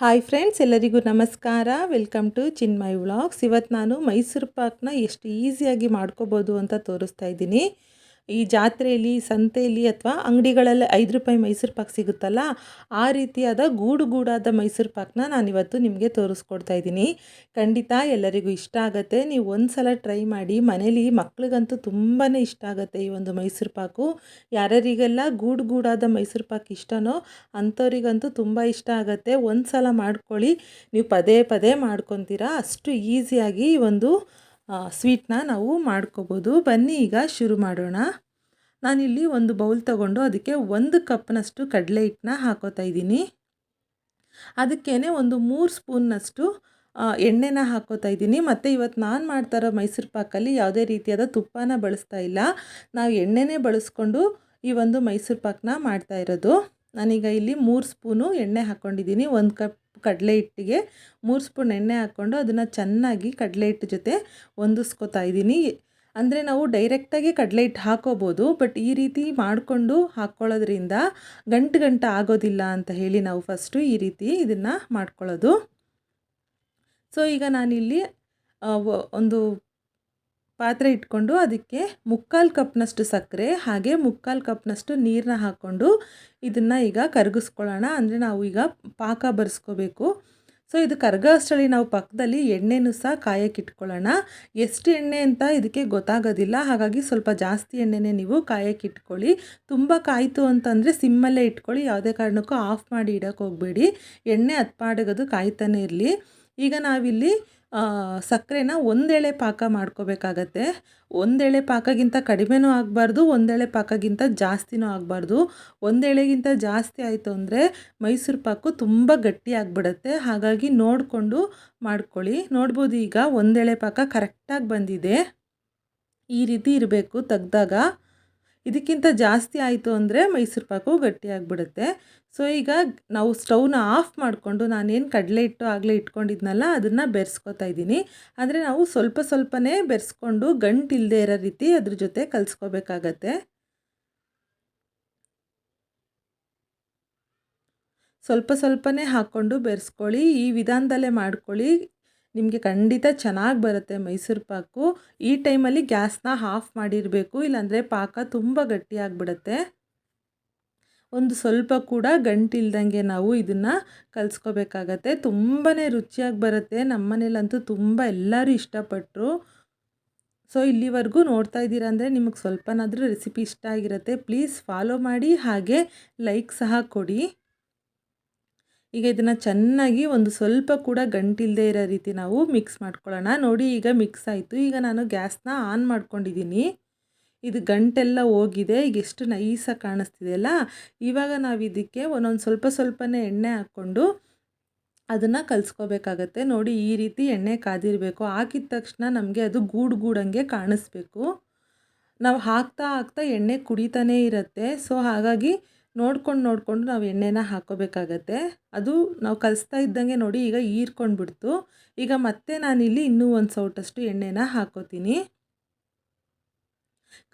Hi friends, ಎಲ್ಲರಿಗೂ ನಮಸ್ಕಾರ. Welcome to Chinmay vlogs. ಇವತ್ತು ನಾನು ಮೈಸೂರು ಪಾಕ್ನ ಎಷ್ಟು ಈಸಿಯಾಗಿ ಮಾಡ್ಕೋಬೋದು ಅಂತ ತೋರಿಸ್ತಾ ಇದ್ದೀನಿ. ಈ ಜಾತ್ರೆಯಲ್ಲಿ, ಸಂತೆಯಲ್ಲಿ ಅಥವಾ ಅಂಗಡಿಗಳಲ್ಲಿ ಐದು ರೂಪಾಯಿ ಮೈಸೂರು ಪಾಕ್ ಸಿಗುತ್ತಲ್ಲ, ಆ ರೀತಿಯಾದ ಗೂಡು ಗೂಡಾದ ಮೈಸೂರು ಪಾಕ್ನ ನಾನಿವತ್ತು ನಿಮಗೆ ತೋರಿಸ್ಕೊಡ್ತಾ ಇದ್ದೀನಿ. ಖಂಡಿತ ಎಲ್ಲರಿಗೂ ಇಷ್ಟ ಆಗುತ್ತೆ. ನೀವು ಒಂದು ಸಲ ಟ್ರೈ ಮಾಡಿ. ಮನೇಲಿ ಮಕ್ಳಿಗಂತೂ ತುಂಬಾ ಇಷ್ಟ ಆಗುತ್ತೆ ಈ ಒಂದು ಮೈಸೂರು ಪಾಕು. ಯಾರ್ಯಾರಿಗೆಲ್ಲ ಗೂಡು ಗೂಡಾದ ಮೈಸೂರು ಪಾಕ್ ಇಷ್ಟನೋ ಅಂಥವ್ರಿಗಂತೂ ತುಂಬ ಇಷ್ಟ ಆಗುತ್ತೆ. ಒಂದು ಸಲ ಮಾಡ್ಕೊಳ್ಳಿ. ನೀವು ಪದೇ ಪದೇ ಮಾಡ್ಕೊತೀರಾ. ಅಷ್ಟು ಈಸಿಯಾಗಿ ಒಂದು ಸ್ವೀಟ್ನ ನಾವು ಮಾಡ್ಕೋಬೋದು. ಬನ್ನಿ ಈಗ ಶುರು ಮಾಡೋಣ. ನಾನಿಲ್ಲಿ ಒಂದು ಬೌಲ್ ತಗೊಂಡು ಅದಕ್ಕೆ ಒಂದು ಕಪ್ನಷ್ಟು ಕಡಲೆ ಹಿಟ್ಟನ್ನ ಹಾಕೋತಾ ಇದ್ದೀನಿ. ಅದಕ್ಕೇ ಒಂದು ಮೂರು ಸ್ಪೂನ್ನಷ್ಟು ಎಣ್ಣೆನ ಹಾಕೋತಾ ಇದ್ದೀನಿ. ಮತ್ತು ಇವತ್ತು ನಾನು ಮಾಡ್ತಾ ಇರೋ ಮೈಸೂರು ಪಾಕಲ್ಲಿ ಯಾವುದೇ ರೀತಿಯಾದ ತುಪ್ಪನ ಬಳಸ್ತಾ ಇಲ್ಲ. ನಾವು ಎಣ್ಣೆನೇ ಬಳಸ್ಕೊಂಡು ಈ ಒಂದು ಮೈಸೂರು ಪಾಕನ್ನ ಮಾಡ್ತಾ ಇರೋದು. ನಾನೀಗ ಇಲ್ಲಿ ಮೂರು ಸ್ಪೂನು ಎಣ್ಣೆ ಹಾಕ್ಕೊಂಡಿದ್ದೀನಿ ಒಂದು ಕಪ್ ಕಡಲೆ ಹಿಟ್ಟಿಗೆ ಮೂರು ಸ್ಪೂನ್ ಎಣ್ಣೆ ಹಾಕ್ಕೊಂಡು ಅದನ್ನು ಚೆನ್ನಾಗಿ ಕಡಲೆ ಹಿಟ್ಟು ಜೊತೆ ಹೊಂದಿಸ್ಕೊತಾ ಇದ್ದೀನಿ. ಅಂದರೆ ನಾವು ಡೈರೆಕ್ಟಾಗಿ ಕಡಲೆ ಹಿಟ್ಟು ಹಾಕೋಬೋದು ಬಟ್ ಈ ರೀತಿ ಮಾಡಿಕೊಂಡು ಹಾಕ್ಕೊಳ್ಳೋದ್ರಿಂದ ಗಂಟು ಗಂಟು ಆಗೋದಿಲ್ಲ ಅಂತ ಹೇಳಿ ನಾವು ಫಸ್ಟು ಈ ರೀತಿ ಇದನ್ನು ಮಾಡ್ಕೊಳ್ಳೋದು. ಸೊ ಈಗ ನಾನಿಲ್ಲಿ ಒಂದು ಪಾತ್ರೆ ಇಟ್ಕೊಂಡು ಅದಕ್ಕೆ ಮುಕ್ಕಾಲು ಕಪ್ನಷ್ಟು ಸಕ್ಕರೆ, ಹಾಗೆ ಮುಕ್ಕಾಲು ಕಪ್ನಷ್ಟು ನೀರನ್ನ ಹಾಕ್ಕೊಂಡು ಇದನ್ನು ಈಗ ಕರಗಿಸ್ಕೊಳ್ಳೋಣ. ಅಂದರೆ ನಾವು ಈಗ ಪಾಕ ಬರ್ಸ್ಕೋಬೇಕು. ಸೊ ಇದು ಕರ್ಗೋ ನಾವು ಪಕ್ಕದಲ್ಲಿ ಎಣ್ಣೆನೂ ಸಹ ಕಾಯಕ್ಕೆ ಇಟ್ಕೊಳ್ಳೋಣ. ಎಷ್ಟು ಎಣ್ಣೆ ಅಂತ ಇದಕ್ಕೆ ಗೊತ್ತಾಗೋದಿಲ್ಲ. ಹಾಗಾಗಿ ಸ್ವಲ್ಪ ಜಾಸ್ತಿ ಎಣ್ಣೆನೇ ನೀವು ಕಾಯಕ್ಕೆ ಇಟ್ಕೊಳ್ಳಿ. ತುಂಬ ಕಾಯಿತು ಅಂತಂದರೆ ಸಿಮ್ಮಲ್ಲೇ ಇಟ್ಕೊಳ್ಳಿ. ಯಾವುದೇ ಕಾರಣಕ್ಕೂ ಆಫ್ ಮಾಡಿ ಇಡೋಕ್ಕೆ ಹೋಗಬೇಡಿ. ಎಣ್ಣೆ ಹತ್ಪಾಡಗೋದು ಕಾಯ್ತಾನೆ ಇರಲಿ. ಈಗ ನಾವಿಲ್ಲಿ ಸಕ್ಕರೆನ ಒಂದೆಳೆ ಪಾಕ ಮಾಡ್ಕೋಬೇಕಾಗತ್ತೆ. ಒಂದೆಳೆ ಪಾಕಗಿಂತ ಕಡಿಮೆನೂ ಆಗಬಾರ್ದು, ಒಂದೆಳೆ ಪಾಕಗಿಂತ ಜಾಸ್ತಿನೂ ಆಗಬಾರ್ದು. ಒಂದೆಳೆಗಿಂತ ಜಾಸ್ತಿ ಆಯಿತು ಅಂದರೆ ಮೈಸೂರು ಪಾಕು ತುಂಬ ಗಟ್ಟಿ ಆಗಿಬಿಡತ್ತೆ. ಹಾಗಾಗಿ ನೋಡಿಕೊಂಡು ಮಾಡ್ಕೊಳ್ಳಿ. ನೋಡ್ಬೋದು ಈಗ ಒಂದೆಳೆ ಪಾಕ ಕರೆಕ್ಟಾಗಿ ಬಂದಿದೆ. ಈ ರೀತಿ ಇರಬೇಕು ತೆಗ್ದಾಗ. ಇದಕ್ಕಿಂತ ಜಾಸ್ತಿ ಆಯಿತು ಅಂದರೆ ಮೈಸೂರು ಪಾಕು ಗಟ್ಟಿಯಾಗಿಬಿಡುತ್ತೆ ಸೊ ಈಗ ನಾವು ಸ್ಟವ್ನ ಆಫ್ ಮಾಡಿಕೊಂಡು ನಾನೇನು ಕಡಲೆ ಹಿಟ್ಟು ಆಗಲೇ ಇಟ್ಕೊಂಡಿದ್ನಲ್ಲ, ಅದನ್ನು ಬೆರೆಸ್ಕೊತಾ ಇದ್ದೀನಿ. ಅಂದರೆ ನಾವು ಸ್ವಲ್ಪ ಸ್ವಲ್ಪನೇ ಬೆರೆಸ್ಕೊಂಡು ಗಂಟು ಇಲ್ಲದೆ ಇರೋ ರೀತಿ ಅದ್ರ ಜೊತೆ ಕಲಿಸ್ಕೋಬೇಕಾಗತ್ತೆ. ಸ್ವಲ್ಪ ಸ್ವಲ್ಪನೇ ಹಾಕ್ಕೊಂಡು ಬೆರೆಸ್ಕೊಳ್ಳಿ, ಈ ವಿಧಾನದಲ್ಲೇ ಮಾಡ್ಕೊಳ್ಳಿ. ನಿಮಗೆ ಖಂಡಿತ ಚೆನ್ನಾಗಿ ಬರುತ್ತೆ ಮೈಸೂರು ಪಾಕು. ಈ ಟೈಮಲ್ಲಿ ಗ್ಯಾಸ್ನ ಆಫ್ ಮಾಡಿರಬೇಕು, ಇಲ್ಲಾಂದರೆ ಪಾಕ ತುಂಬ ಗಟ್ಟಿಯಾಗಿಬಿಡುತ್ತೆ. ಒಂದು ಸ್ವಲ್ಪ ಕೂಡ ಗಂಟಿಲ್ದಂಗೆ ನಾವು ಇದನ್ನು ಕಲಿಸ್ಕೋಬೇಕಾಗತ್ತೆ. ತುಂಬಾ ರುಚಿಯಾಗಿ ಬರುತ್ತೆ. ನಮ್ಮ ಮನೇಲಂತೂ ತುಂಬ ಎಲ್ಲರೂ ಇಷ್ಟಪಟ್ಟರು ಸೊ, ಇಲ್ಲಿವರೆಗೂ ನೋಡ್ತಾ ಇದ್ದೀರಾ ಅಂದರೆ ನಿಮಗೆ ಸ್ವಲ್ಪನಾದರೂ ರೆಸಿಪಿ ಇಷ್ಟ ಆಗಿರುತ್ತೆ. ಪ್ಲೀಸ್ ಫಾಲೋ ಮಾಡಿ, ಹಾಗೆ ಲೈಕ್ ಸಹ ಕೊಡಿ. ಈಗ ಇದನ್ನು ಚೆನ್ನಾಗಿ ಒಂದು ಸ್ವಲ್ಪ ಕೂಡ ಗಂಟಿಲ್ಲದೆ ಇರೋ ರೀತಿ ನಾವು ಮಿಕ್ಸ್ ಮಾಡ್ಕೊಳ್ಳೋಣ. ನೋಡಿ ಈಗ ಮಿಕ್ಸ್ ಆಯಿತು. ಈಗ ನಾನು ಗ್ಯಾಸ್ನ ಆನ್ ಮಾಡ್ಕೊಂಡಿದ್ದೀನಿ. ಇದು ಗಂಟೆಲ್ಲ ಹೋಗಿದೆ. ಈಗ ಎಷ್ಟು ನೈಸಾಗಿ ಕಾಣಿಸ್ತಿದೆಯಲ್ಲ ಇವಾಗ ನಾವು ಇದಕ್ಕೆ ಒಂದೊಂದು ಸ್ವಲ್ಪ ಸ್ವಲ್ಪನೇ ಎಣ್ಣೆ ಹಾಕ್ಕೊಂಡು ಅದನ್ನು ಕಲಿಸ್ಕೋಬೇಕಾಗತ್ತೆ. ನೋಡಿ ಈ ರೀತಿ ಎಣ್ಣೆ ಕಾದಿರಬೇಕು. ಹಾಕಿದ ತಕ್ಷಣ ನಮಗೆ ಅದು ಗೂಡು ಗೂಡಂಗೆ ಕಾಣಿಸ್ಬೇಕು. ನಾವು ಹಾಕ್ತಾ ಹಾಕ್ತಾ ಎಣ್ಣೆ ಕುಡಿತಾನೇ ಇರುತ್ತೆ. ಸೊ ಹಾಗಾಗಿ ನೋಡ್ಕೊಂಡು ನೋಡಿಕೊಂಡು ನಾವು ಎಣ್ಣೆನ ಹಾಕ್ಕೋಬೇಕಾಗತ್ತೆ ಅದು ನಾವು ಕಲಿಸ್ತಾ ಇದ್ದಂಗೆ ನೋಡಿ ಈಗ ಈರ್ಕೊಂಡು ಬಿಡ್ತು ಈಗ ಮತ್ತೆ ನಾನಿಲ್ಲಿ ಇನ್ನೂ ಒಂದು ಸೌಟಷ್ಟು ಎಣ್ಣೆನ ಹಾಕೋತೀನಿ.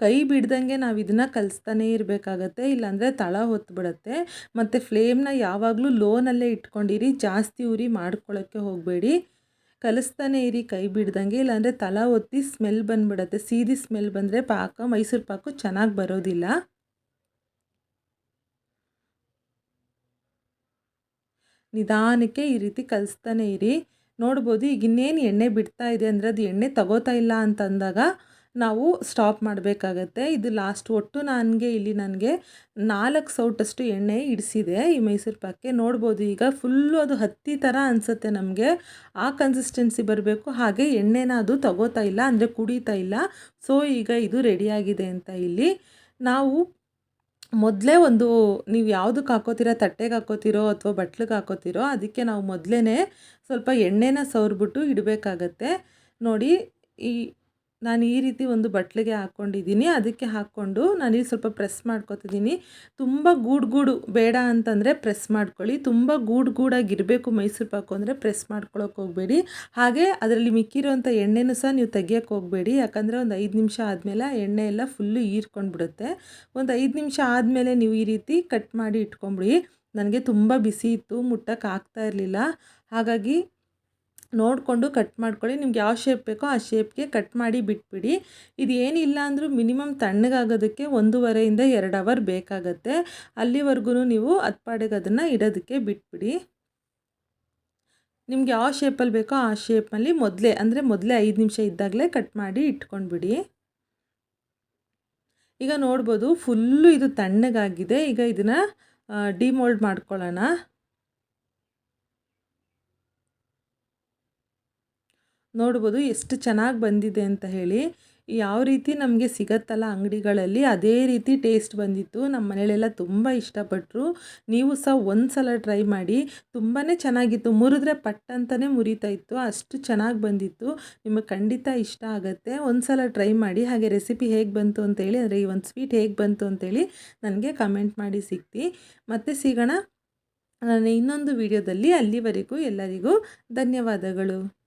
ಕೈ ಬಿಡ್ದಂಗೆ ನಾವು ಇದನ್ನು ಕಲಿಸ್ತಾನೇ ಇರಬೇಕಾಗತ್ತೆ. ಇಲ್ಲಾಂದರೆ ತಳ ಹೊತ್ಬಿಡತ್ತೆ. ಮತ್ತು ಫ್ಲೇಮ್ನ ಯಾವಾಗಲೂ ಲೋನಲ್ಲೇ ಇಟ್ಕೊಂಡಿರಿ. ಜಾಸ್ತಿ ಉರಿ ಮಾಡ್ಕೊಳ್ಳೋಕ್ಕೆ ಹೋಗಬೇಡಿ. ಕಲಿಸ್ತಾನೆ ಇರಿ ಕೈ ಬಿಡ್ದಂಗೆ. ಇಲ್ಲಾಂದರೆ ತಲ ಒತ್ತಿ ಸ್ಮೆಲ್ ಬಂದುಬಿಡತ್ತೆ. ಸೀದಿ ಸ್ಮೆಲ್ ಬಂದರೆ ಪಾಕ ಮೈಸೂರು ಪಾಕು ಚೆನ್ನಾಗಿ ಬರೋದಿಲ್ಲ. ನಿಧಾನಕ್ಕೆ ಈ ರೀತಿ ಕಲಿಸ್ತಾನೆ ಇರಿ. ನೋಡ್ಬೋದು ಈಗ ಇನ್ನೇನು ಎಣ್ಣೆ ಬಿಡ್ತಾ ಇದೆ ಅಂದರೆ ಅದು ಎಣ್ಣೆ ತಗೋತಾ ಇಲ್ಲ ಅಂತ ಅಂದಾಗ ನಾವು ಸ್ಟಾಪ್ ಮಾಡಬೇಕಾಗತ್ತೆ. ಇದು ಲಾಸ್ಟ್ ಒಟ್ಟು ನನಗೆ ಇಲ್ಲಿ ನನಗೆ ನಾಲ್ಕು ಸೌಟಷ್ಟು ಎಣ್ಣೆ ಇಡಿಸಿದೆ ಈ ಮೈಸೂರು ಪಾಕ್ಗೆ. ನೋಡ್ಬೋದು ಈಗ ಫುಲ್ಲು ಅದು ಹತ್ತಿ ಥರ ಅನಿಸುತ್ತೆ ನಮಗೆ. ಆ ಕನ್ಸಿಸ್ಟೆನ್ಸಿ ಬರಬೇಕು. ಹಾಗೆ ಎಣ್ಣೆನ ಅದು ತಗೋತಾ ಇಲ್ಲ ಅಂದರೆ ಕುಡಿತಾ ಇಲ್ಲ. ಸೊ ಈಗ ಇದು ರೆಡಿಯಾಗಿದೆ ಅಂತ ಇಲ್ಲಿ. ನಾವು ಮೊದಲೇ ಒಂದು ನೀವು ಯಾವುದಕ್ಕೆ ಹಾಕೋತೀರೋ, ತಟ್ಟೆಗೆ ಹಾಕೋತಿರೋ ಅಥವಾ ಬಟ್ಲಿಗೆ ಹಾಕೋತಿರೋ ಅದಕ್ಕೆ ನಾವು ಮೊದಲೇ ಸ್ವಲ್ಪ ಎಣ್ಣೆನ ಸವ್ರಿಬಿಟ್ಟು ಇಡಬೇಕಾಗತ್ತೆ. ನೋಡಿ ಈ ನಾನು ಈ ರೀತಿ ಒಂದು ಬಟ್ಲಿಗೆ ಹಾಕ್ಕೊಂಡಿದ್ದೀನಿ. ಅದಕ್ಕೆ ಹಾಕ್ಕೊಂಡು ನಾನಿಲ್ಲಿ ಸ್ವಲ್ಪ ಪ್ರೆಸ್ ಮಾಡ್ಕೊತಿದ್ದೀನಿ. ತುಂಬ ಗೂಡು ಗೂಡು ಬೇಡ ಅಂತಂದರೆ ಪ್ರೆಸ್ ಮಾಡ್ಕೊಳ್ಳಿ. ತುಂಬ ಗೂಡು ಗೂಡಾಗಿರಬೇಕು ಮೈಸೂರು ಪಾಕು ಅಂದರೆ ಪ್ರೆಸ್ ಮಾಡ್ಕೊಳಕ್ಕೆ ಹೋಗಬೇಡಿ. ಹಾಗೆ ಅದರಲ್ಲಿ ಮಿಕ್ಕಿರೋಂಥ ಎಣ್ಣೆನೂ ಸಹ ನೀವು ತೆಗಿಯೋಕ್ಕೆ ಹೋಗಬೇಡಿ. ಯಾಕಂದರೆ ಒಂದು ಐದು ನಿಮಿಷ ಆದಮೇಲೆ ಎಣ್ಣೆ ಎಲ್ಲ ಫುಲ್ಲು ಹೀರ್ಕೊಂಡ್ಬಿಡುತ್ತೆ. ಒಂದು ಐದು ನಿಮಿಷ ಆದಮೇಲೆ ನೀವು ಈ ರೀತಿ ಕಟ್ ಮಾಡಿ ಇಟ್ಕೊಂಬಿಡಿ ನನಗೆ ತುಂಬ ಬಿಸಿ ಇತ್ತು ಮುಟ್ಟಕ್ಕೆ ಆಗ್ತಾ ಇರಲಿಲ್ಲ. ಹಾಗಾಗಿ ನೋಡಿಕೊಂಡು ಕಟ್ ಮಾಡ್ಕೊಳ್ಳಿ. ನಿಮ್ಗೆ ಯಾವ ಶೇಪ್ ಬೇಕೋ ಆ ಶೇಪ್ಗೆ ಕಟ್ ಮಾಡಿ ಬಿಟ್ಬಿಡಿ. ಇದು ಏನಿಲ್ಲ ಅಂದರೂ ಮಿನಿಮಮ್ ತಣ್ಣಗಾಗೋದಕ್ಕೆ ಒಂದೂವರೆಯಿಂದ ಎರಡು ಅವರ್ ಬೇಕಾಗತ್ತೆ. ಅಲ್ಲಿವರೆಗೂ ನೀವು ಹತ್ಪಾಡಿಗೆ ಅದನ್ನು ಇಡೋದಕ್ಕೆ ಬಿಟ್ಬಿಡಿ. ನಿಮ್ಗೆ ಯಾವ ಶೇಪಲ್ಲಿ ಬೇಕೋ ಆ ಶೇಪಲ್ಲಿ ಮೊದಲೇ, ಅಂದರೆ ಮೊದಲೇ ಐದು ನಿಮಿಷ ಇದ್ದಾಗಲೇ ಕಟ್ ಮಾಡಿ ಇಟ್ಕೊಂಡ್ಬಿಡಿ. ಈಗ ನೋಡ್ಬೋದು ಫುಲ್ಲು ಇದು ತಣ್ಣಗಾಗಿದೆ. ಈಗ ಇದನ್ನು ಡಿಮೋಲ್ಡ್ ಮಾಡ್ಕೊಳ್ಳೋಣ. ನೋಡ್ಬೋದು ಎಷ್ಟು ಚೆನ್ನಾಗಿ ಬಂದಿದೆ ಅಂತ ಹೇಳಿ. ಯಾವ ರೀತಿ ನಮಗೆ ಸಿಗತ್ತಲ್ಲ ಅಂಗಡಿಗಳಲ್ಲಿ ಅದೇ ರೀತಿ ಟೇಸ್ಟ್ ಬಂದಿತ್ತು. ನಮ್ಮ ಮನೆಯಲ್ಲೆಲ್ಲ ತುಂಬ ಇಷ್ಟಪಟ್ಟರು ನೀವು ಸಹ ಒಂದು ಸಲ ಟ್ರೈ ಮಾಡಿ. ತುಂಬಾ ಚೆನ್ನಾಗಿತ್ತು. ಮುರಿದ್ರೆ ಪಟ್ ಮುರಿತಾ ಇತ್ತು. ಅಷ್ಟು ಚೆನ್ನಾಗಿ ಬಂದಿತ್ತು. ನಿಮಗೆ ಖಂಡಿತ ಇಷ್ಟ ಆಗುತ್ತೆ. ಒಂದು ಸಲ ಟ್ರೈ ಮಾಡಿ. ಹಾಗೆ ರೆಸಿಪಿ ಹೇಗೆ ಬಂತು ಅಂತೇಳಿ ಅಂದರೆ ಈ ಒಂದು ಸ್ವೀಟ್ ಹೇಗೆ ಬಂತು ಅಂತೇಳಿ ನನಗೆ ಕಮೆಂಟ್ ಮಾಡಿ ಸಿಗ್ತಿ. ಮತ್ತೆ ಸಿಗೋಣ. ನಾನು ಇನ್ನೊಂದು ವಿಡಿಯೋದಲ್ಲಿ ಅಲ್ಲಿವರೆಗೂ ಎಲ್ಲರಿಗೂ ಧನ್ಯವಾದಗಳು.